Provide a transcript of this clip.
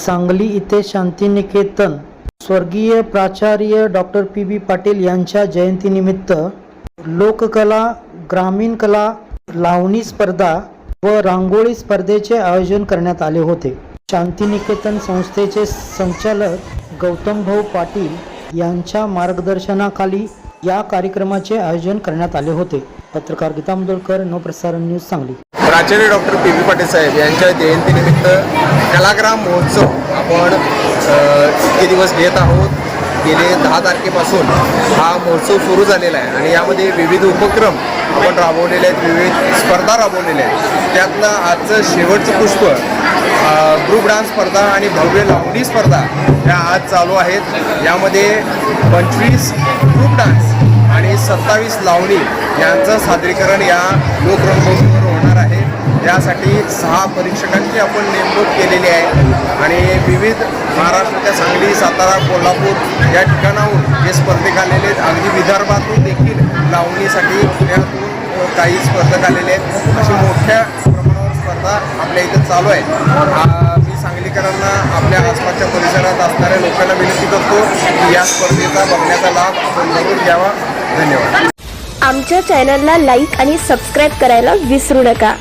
सांगली इथे शांतिनिकेतन. स्वर्गीय प्राचार्य डॉक्टर पी. बी. पाटील यांच्या जयंतीनिमित्त लोककला ग्रामीण कला लावणी स्पर्धा व रांगोळी स्पर्धेचे आयोजन करण्यात आले होते. शांतिनिकेतन संस्थेचे संचालक गौतमभाऊ पाटील यांच्या मार्गदर्शनाखाली या कार्यक्रमाचे आयोजन करण्यात आले होते. पत्रकार गीता मुदोळकर नवप्रसारण न्यूज सांगली. प्राचार्य डॉक्टर पी व्ही पाटील साहेब यांच्या जयंतीनिमित्त कलाग्राम महोत्सव आपण इतके दिवस घेत आहोत. गेले दहा तारखेपासून हा महोत्सव सुरू झालेला आहे आणि यामध्ये विविध उपक्रम आपण राबवलेले आहेत विविध स्पर्धा राबवलेल्या आहेत. त्यातलं आजचं शेवटचं पुष्प ग्रुप डान्स स्पर्धा आणि भव्य लावणी स्पर्धा या आज चालू आहेत. यामध्ये पंचवीस ग्रुप डान्स आणि सत्तावीस लावणी यांचं सादरीकरण या लोकरंगभूमीवर होणार आहे यासाठी सहा परीक्षकांची आपण नेमणूक केलेली आहे. आणि विविध महाराष्ट्राच्या सांगली सातारा कोल्हापूर या ठिकाणाहून जे स्पर्धक आलेले आहेत अगदी विदर्भातून देखील लावणीसाठी पुण्यातून काही स्पर्धक आलेले आहेत. अशी मोठ्या प्रमाणावर स्पर्धा आपल्या इथं चालू आहे. मी सांगलीकरांना आपल्या आसपासच्या परिसरात असणाऱ्या लोकांना विनंती करतो की या स्पर्धेचा बघण्याचा लाभ आपण जरूर घ्यावा. धन्यवाद. आमच्या चॅनलला लाईक आणि सबस्क्राईब करायला विसरू नका.